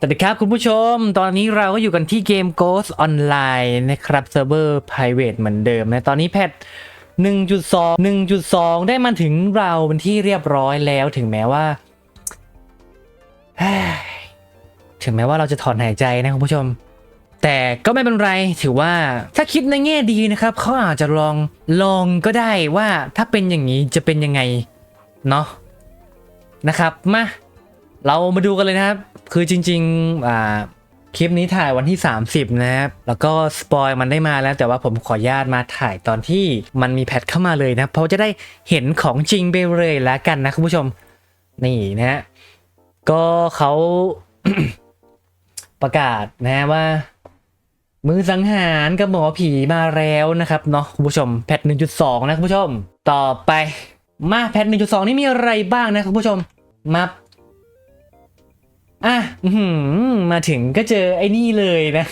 สวัสดีครับคุณผู้ชม ตอนนี้เราก็อยู่กันที่เกม Ghost Online นะครับเซิร์ฟเวอร์ private เหมือนเดิมนะ ตอนนี้แพท1.2 1.2 ได้มาถึงเราเป็นที่เรียบร้อยแล้วถึงแม้ว่า ถึงแม้ว่าเราจะถอนหายใจนะคุณผู้ชม แต่ก็ไม่เป็นไรถือว่าถ้าคิดในแง่ดีนะครับ เขาอาจจะลองลองก็ได้ว่าถ้าเป็นอย่างนี้จะเป็นยังไง เนาะนะครับมาเรามาดูกันเลยนะครับ คือจริงๆอ่าคลิปนี้ถ่ายวันที่ 30 นะครับ แล้วก็สปอยมันได้มาแล้ว แต่ว่าผมขออนุญาตมาถ่ายตอนที่มันมีแพทเข้ามาเลยนะ เพราะจะได้เห็นของจริงไปเลยแล้วกันนะคุณผู้ชม นี่นะฮะ ก็เขาประกาศนะฮะว่า มือสังหารกับหมอผีมาแล้วนะครับเนาะคุณผู้ชม แพท 1.2 นะคุณผู้ชม ต่อไปมาแพท 1.2 นี่มีอะไรบ้างนะคุณผู้ชม มา อะมาถึงก็เจอไอ้นี่เลยนะ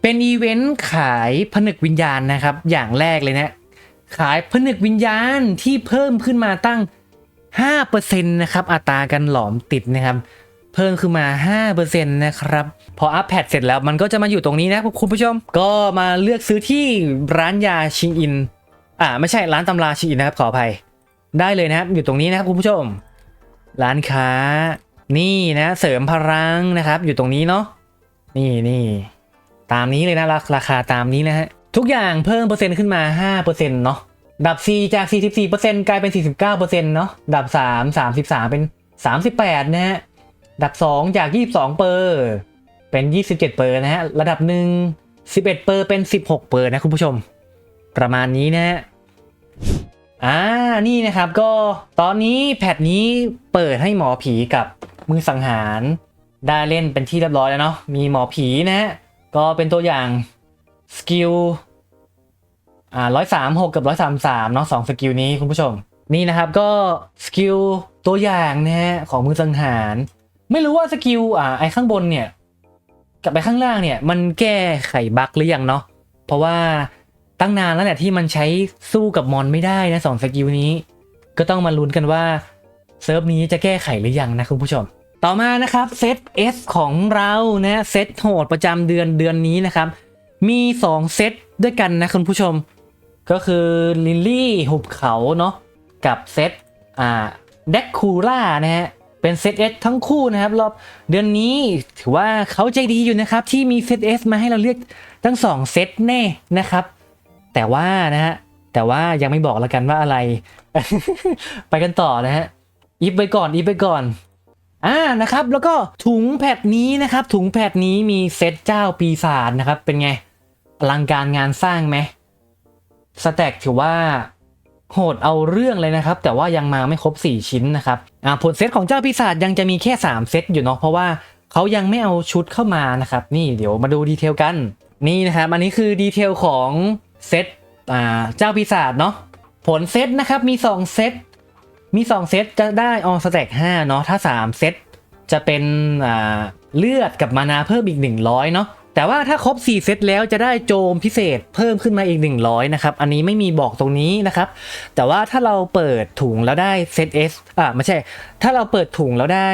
เป็นอีเวนต์ขายผนึกวิญญาณนะครับ อย่างแรกเลยนะ ขายผนึกวิญญาณที่เพิ่มขึ้นมาตั้ง 5%นะครับ อัตราการหลอมติดนะครับ เพิ่มขึ้นมา 5%นะครับ พออัพแพดเสร็จแล้วมันก็จะมาอยู่ตรงนี้นะคุณผู้ชม ก็มาเลือกซื้อที่ร้านยาชิงอิน อ่า ไม่ใช่ร้านตำราชิงอินนะครับขออภัย ได้เลยนะครับ อยู่ตรงนี้นะครับคุณผู้ชม ร้านค้า นี่นะเสริมพลังนะครับ อยู่ตรงนี้เนาะนี่นี่ตามนี้เลยนะราคาตามนี้นะฮะทุกอย่างเพิ่มเปอร์เซ็นต์ขึ้นมา5%เนาะดับ4จาก 44%กลายเป็น 49%เนาะดับ 3 33 เป็น 38 นะฮะดับ 2 จาก 22 เปอร์เป็น 27 เปอร์นะฮะระดับ 1 11 เปอร์เป็น 16 เปอร์นะคุณผู้ชม ประมาณนี้นะฮะอ่านี่นะครับก็ตอนนี้แพทนี้เปิดให้หมอผีกับ มือสังหารได้เล่นเป็นที่เรียบร้อยแล้วเนาะมีหมอผีนะฮะก็เป็นตัวอย่างสกิลอ่าร้อยสามหกกับร้อยสามสามเนาะสองสกิลนี้คุณผู้ชม นี่นะครับก็สกิลตัวอย่างนะฮะของมือสังหาร ไม่รู้ว่าสกิลอ่าไอข้างบนเนี่ยกับไปข้างล่างเนี่ยมันแก้ไขบั๊กหรือยังเนาะเพราะว่าตั้งนานแล้วแหละที่มันใช้สู้กับมอนไม่ได้นะสองสกิลนี้ ก็ต้องมาลุ้นกันว่าเซิร์ฟนี้จะแก้ไขหรือยังนะคุณผู้ชม ต่อมานะครับเซต S ของเรานะเซตโหดประจำเดือนเดือนนี้นะครับ มี 2 เซตด้วยกันนะคุณผู้ชม ก็คือลิลลี่หุบเขาเนาะกับเซตอ่าเด็กคูล่านะฮะเป็นเซต S ทั้งคู่นะครับรอบเดือนนี้ถือว่าเขาใจดีอยู่นะครับ ที่มีเซต S มาให้เราเลือกทั้ง 2 เซตแน่นะครับ แต่ว่านะฮะแต่ว่ายังไม่บอกแล้วกันว่าอะไร ไปกันต่อนะฮะอีฟไปก่อนอีฟไปก่อน อ่านะครับแล้วก็ถุงแพดนี้นะครับถุงแพดนี้มีเซตเจ้าปีศาจนะครับเป็นไงอลังการงานสร้างไหมสแต็กถือว่าโหดเอาเรื่องเลยนะครับ แต่ว่ายังมาไม่ครบ 4 ชิ้นนะครับอ่าผลเซตของเจ้าปีศาจยังจะมีแค่ 3 เซตอยู่เนาะเพราะว่าเขายังไม่เอาชุดเข้ามานะครับ นี่เดี๋ยวมาดูดีเทลกันนี่นะครับอันนี้คือดีเทลของเซตอ่าเจ้าปีศาจเนาะผลเซตนะครับมี 2 เซต มี 2 เซตจะได้ออสแต็ก5เนาะถ้า 3 เซตจะเป็นเลือดกับมานาเพิ่มอีก 100 เนาะ แต่ว่าถ้าครบ 4 เซตแล้วจะได้โจมพิเศษเพิ่มขึ้นมาอีก 100 นะครับ อันนี้ไม่มีบอกตรงนี้นะครับ แต่ว่าถ้าเราเปิดถุงแล้วได้เซต S อ่าไม่ใช่ ถ้าเราเปิดถุงแล้วได้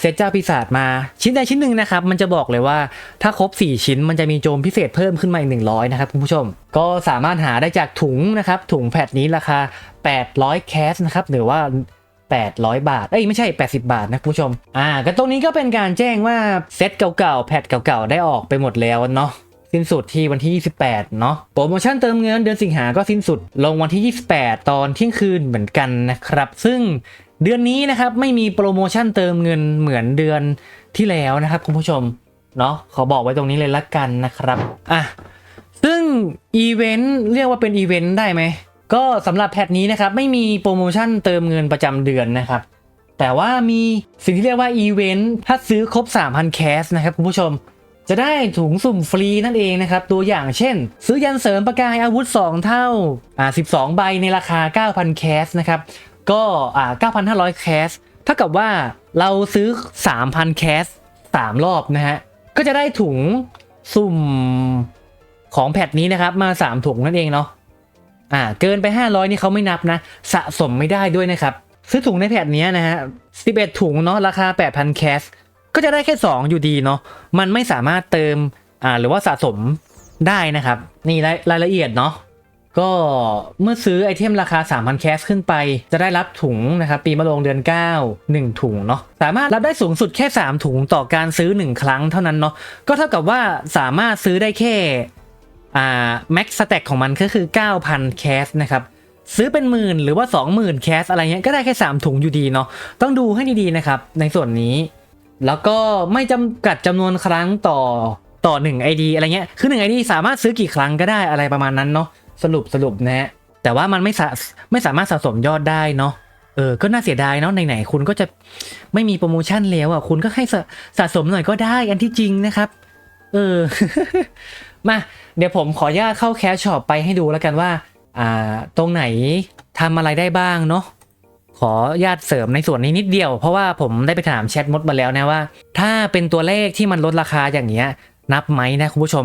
เซตเจ้าปีศาจมาชิ้นใดชิ้นหนึ่งนะครับ มันจะบอกเลยว่าถ้าครบ 4 ชิ้นมันจะมีโจมพิเศษเพิ่มขึ้นมาอีก 100 นะครับคุณผู้ชม ก็สามารถหาได้จากถุงนะครับถุงแพทนี้ราคา 800 แคสนะครับหรือว่า 800 บาท เอ้ยไม่ใช่ 80 บาทนะคุณผู้ชม อ่าก็ตรงนี้ก็เป็นการแจ้งว่าเซตเก่าๆ แพทเก่าๆ ได้ออกไปหมดแล้วเนาะสิ้นสุดที่วันที่ 28 เนาะโปรโมชั่นเติมเงินเดือนสิงหาก็สิ้นสุดลงวันที่ 28 ตอนเที่ยงคืนเหมือนกันนะครับ ซึ่งเดือนนี้นะครับไม่มีโปรโมชั่นเติมเงินเหมือนเดือนที่แล้วนะครับคุณผู้ชมเนาะขอบอกไว้ตรงนี้เลยละกันนะครับอะซึ่งอีเวนต์เรียกว่าเป็นอีเวนต์ได้ไหม ก็สำหรับแพทนี้นะครับไม่มีโปรโมชั่นเติมเงินประจำเดือนนะครับ แต่ว่ามีสิ่งที่เรียกว่าอีเวนต์ถ้าซื้อครบ 3,000 แคสนะครับคุณผู้ชม จะได้ถุงสุ่มฟรีนั่นเองนะครับ ตัวอย่างเช่น ซื้อยันเสริมประกายอาวุธ 2 เท่าอ่า12 ใบในราคา 9,000 แคสนะครับ ก็อ่า9,500 แคสเท่ากับว่าเราซื้อ 3,000 แคส3รอบนะฮะก็จะได้ถุงสุ่มของแพทนี้นะครับมา 3 ถุงนั่นเองเนาะ อ่าเกินไป 500 นี่เขาไม่นับนะ สะสมไม่ได้ด้วยนะครับ ซื้อถุงในแพทเนี้นะฮะ 11 ถุงเนาะราคา 8,000 แคส ก็จะได้แค่ 2 อยู่ดีเนาะมันไม่สามารถเติมอ่าหรือว่าสะสมได้นะครับ นี่รายรายละเอียดเนาะก็เมื่อซื้อไอเทมราคา 3,000 แคสขึ้นไป จะได้รับถุงนะครับ ปีมะโรงเดือน 9 1 ถุงเนาะสามารถรับได้สูงสุดแค่ 3 ถุงต่อการซื้อ 1 ครั้งเท่านั้นเนาะก็เท่ากับว่าสามารถซื้อได้แค่ อ่าแม็กสแต็กของมันก็คือ 9,000 แคสนะครับซื้อเป็นหมื่นหรือว่า 20,000 แคสอะไรเงี้ยก็ได้แค่ 3 ถุงอยู่ดีเนาะต้องดูให้ดีๆนะครับในส่วนนี้ แล้วก็ไม่จำกัดจำนวนครั้งต่อต่อ 1 ID อะไรเงี้ยคือ 1 ID สามารถซื้อกี่ครั้งก็ได้อะไรประมาณนั้นเนาะสรุปสรุปนะฮะแต่ว่ามันไม่สาไม่สามารถสะสมยอดได้เนาะเออ ก็น่าเสียดายเนาะไหนๆคุณก็จะไม่มีโปรโมชั่นแล้วอะคุณก็ให้สะสะสมหน่อยก็ได้อันที่จริงนะครับ เออ มาเดี๋ยวผมขออนุญาตเข้าแคชช็อปไปให้ดูแล้วกันว่าอ่าตรงไหนทำอะไรได้บ้างเนาะขอญาตเสริมในส่วนนี้นิดเดียว เพราะว่าผมได้ไปถามแชทมดมาแล้วนะว่า ถ้าเป็นตัวเลขที่มันลดราคาอย่างเงี้ยนับไหมนะคุณผู้ชม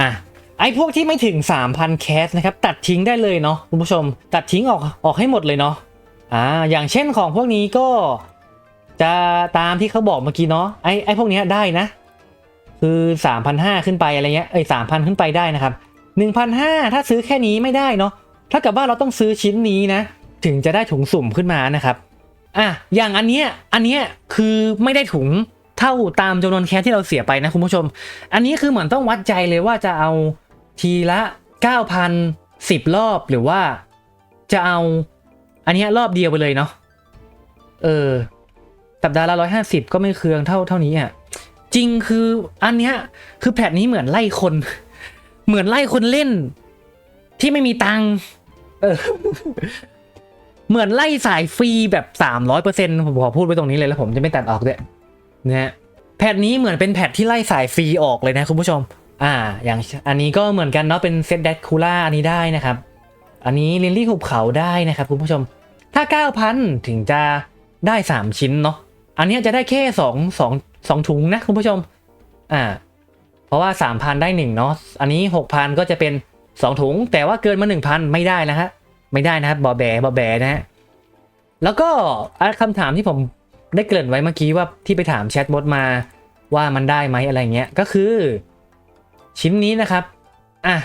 อะไอ้พวกที่ไม่ถึง 3,000 แคสนะครับตัดทิ้งได้เลยเนาะคุณผู้ชม ตัดทิ้งออกออกให้หมดเลยเนาะอ่าอย่างเช่นของพวกนี้ก็จะตามที่เขาบอกเมื่อกี้เนาะไอ้ไอ้พวกเนี้ยได้นะ คือ 3,500 ขึ้นไปอะไรเงี้ยเอ้ย3,000 ขึ้นไปได้นะครับ 1,500 ถ้าซื้อแค่นี้ไม่ได้เนาะถ้ากับว่าเราต้องซื้อชิ้นนี้นะ ถึงจะได้ถุงสุ่มขึ้นมานะครับอะอย่างอันเนี้ยอันเนี้ยคือไม่ได้ถุงเท่าตามจำนวนแคสที่เราเสียไปนะคุณผู้ชม อันนี้คือเหมือนต้องวัดใจเลยว่าจะเอาทีละ 9,000 10 รอบหรือว่าจะเอา อันนี้รอบเดียวไปเลยเนาะเออสัปดาห์ละ150ก็ไม่เคืองเท่าเท่านี้อะ จริงคืออันเนี้ยคือแพทนี้เหมือนไล่คน เหมือนไล่คนเล่น ที่ไม่มีตังค์เออเหมือนไล่สายฟรีแบบสามร้อยเปอร์เซ็นต์ผมขอพูดไว้ตรงนี้เลยแล้วผมจะไม่ตัดออกด้วยนะฮะแพทนี้เหมือนเป็นแพทที่ไล่สายฟรีออกเลยนะคุณผู้ชม อ่า อย่างอันนี้ก็เหมือนกันเนาะเป็นเซตแดดคูล่าอันนี้ได้นะครับ อันนี้ลินลี่หุบเขาได้นะครับคุณผู้ชม ถ้า 9,000 ถึงจะได้ 3 ชิ้นเนาะอันนี้จะได้แค่ 2 2 2ถุงนะคุณผู้ชม อ่า เพราะว่า3,000ได้1เนาะ อันนี้6,000ก็จะเป็น2ถุง แต่ว่าเกินมา1,000ไม่ได้นะฮะ ไม่ได้นะครับบอแบบอแบนะฮะ แล้วก็อะคำถามที่ผมได้เกริ่นไว้เมื่อกี้ว่าที่ไปถามแชทบอทมาว่ามันได้ไหมอะไรเงี้ย ก็คือ ชิ้นนี้นะครับ อะ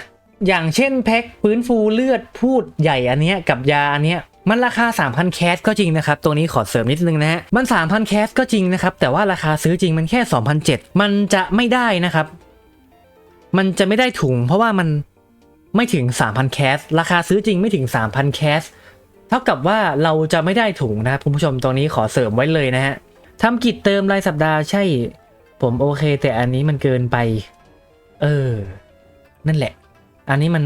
อย่างเช่นแพ็คฟื้นฟูเลือดพูดใหญ่อันเนี้ยกับยาอันเนี้ย มันราคา 3,000 แคสก็จริงนะครับ ตัวนี้ขอเสริมนิดนึงนะฮะ มัน 3,000 แคสก็จริงนะครับ แต่ว่าราคาซื้อจริงมันแค่ 2,007มันจะไม่ได้นะครับ มันจะไม่ได้ถุง เพราะว่ามันไม่ถึง 3,000 แคส ราคาซื้อจริงไม่ถึง 3,000 แคส เท่ากับว่าเราจะไม่ได้ถุงนะครับคุณผู้ชมตรงนี้ขอเสริมไว้เลยนะฮะทำกิจเติมรายสัปดาห์ใช่ ผมโอเค แต่อันนี้มันเกินไป เออ นั่นแหละ อันนี้มัน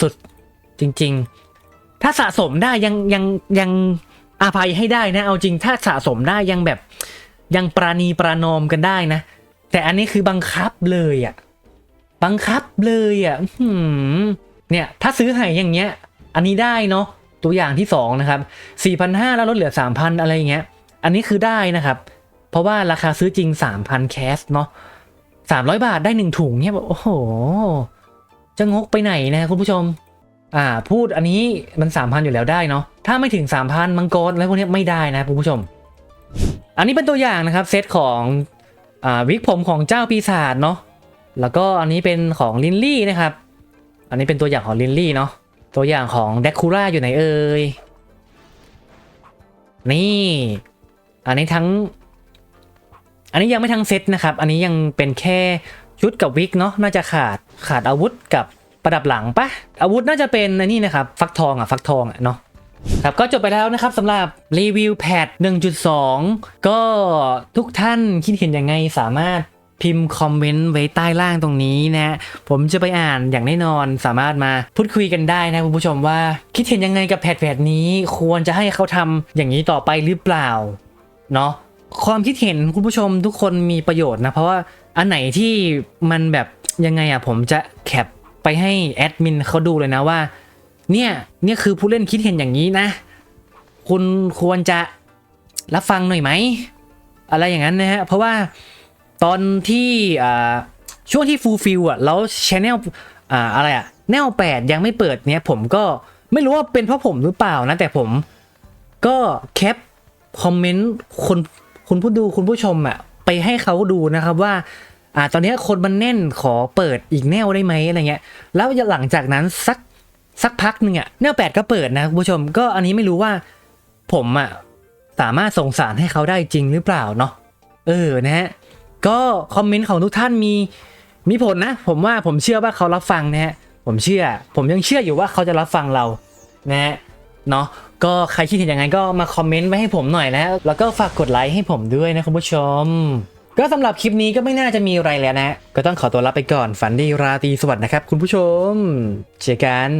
สุดๆจริง ๆ ถ้าสะสมได้ยังยังยังอาภัยให้ได้นะ เอาจริงถ้าสะสมได้ยังแบบยังปราณีปรานอมกันได้นะ แต่อันนี้คือบังคับเลยอะ่ะบังคับเลยอะ่ะเนี่ยถ้าซื้อให้อย่างเงี้ย อันนี้ได้เนาะตัวอย่างที่สองนะครับ4,500แล้วลดเหลือ 3,000 อะไรอย่างเงี้ย อันนี้คือได้นะครับ เพราะว่าราคาซื้อจริง 3,000 แคสเนาะ300 บาทได้ 1 ถุงเนี่ยแบบโอ้โห จะงกไปไหนนะคุณผู้ชม อ่าพูดอันนี้มัน3,000อยู่แล้วได้เนาะถ้าไม่ถึง3,000มังกรแล้วพวกนี้ไม่ได้นะคุณผู้ชม อันนี้เป็นตัวอย่างนะครับเซตของอ่าวิกผมของเจ้าปีศาจเนาะแล้วก็อันนี้เป็นของลินลี่นะครับ อันนี้เป็นตัวอย่างของลินลี่เนาะตัวอย่างของเดคูล่าอยู่ไหนเอ่ยนี่ อันนี้ทั้ง อันนี้ยังไม่ทั้งเซตนะครับ อันนี้ยังเป็นแค่ชุดกับวิกเนาะน่าจะขาดขาดอาวุธกับ ประดับหลังปะอาวุธน่าจะเป็นอันนี้นะครับ ฟักทองอะฟักทองอะเนาะครับก็จบไปแล้วนะครับสำหรับรีวิวแพด1.2 ก็ทุกท่านคิดเห็นยังไงสามารถพิมพ์คอมเมนต์ไว้ใต้ล่างตรงนี้นะ ผมจะไปอ่านอย่างแน่นอนสามารถมาพูดคุยกันได้นะคุณผู้ชมว่าคิดเห็นยังไงกับแพดแพดนี้ควรจะให้เขาทำอย่างนี้ต่อไปหรือเปล่าเนาะความคิดเห็นคุณผู้ชมทุกคนมีประโยชน์นะ เพราะว่าอันไหนที่มันแบบยังไงอะผมจะแคป ไปให้แอดมินเขาดูเลยนะว่า เนี่ยเนี่ยคือผู้เล่นคิดเห็นอย่างนี้นะ คุณควรจะรับฟังหน่อยไหม อะไรอย่างนั้นนะฮะ เพราะว่าตอนที่ช่วงที่ฟูลฟิลอะแล้วชแนลอ่าอะไรอะแนวแปดยังไม่เปิดเนี่ยผมก็ไม่รู้ว่าเป็นเพราะผมหรือเปล่านะ แต่ผมก็แคปคอมเมนต์คนคุณผู้ดูคุณผู้ชมอะไปให้เขาดูนะครับว่า อ่าตอนนี้คนมันแน่นขอเปิดอีกแนวได้ไหมอะไรเงี้ย แล้วหลังจากนั้นสักสักพักหนึ่งอะแนวแปดก็เปิดนะคุณผู้ชมก็อันนี้ไม่รู้ว่า ผมอะสามารถส่งสารให้เขาได้จริงหรือเปล่าเนาะเออนะฮะก็คอมเมนต์ของทุกท่านมีมีผลนะ ผมว่าผมเชื่อว่าเขารับฟังนะฮะผมเชื่อ ผมยังเชื่ออยู่ว่าเขาจะรับฟังเรานะฮะเนาะก็ใครคิดเห็นยังไงก็มาคอมเมนต์ไว้ให้ผมหน่อยนะแล้วก็ฝากกดไลค์ให้ผมด้วยนะคุณผู้ชม ก็สำหรับคลิปนี้ก็ไม่น่าจะมีอะไรแล้วนะ ก็ต้องขอตัวลาไปก่อนฝันดีราตรีสวัสดิ์นะครับคุณผู้ชมเจอกัน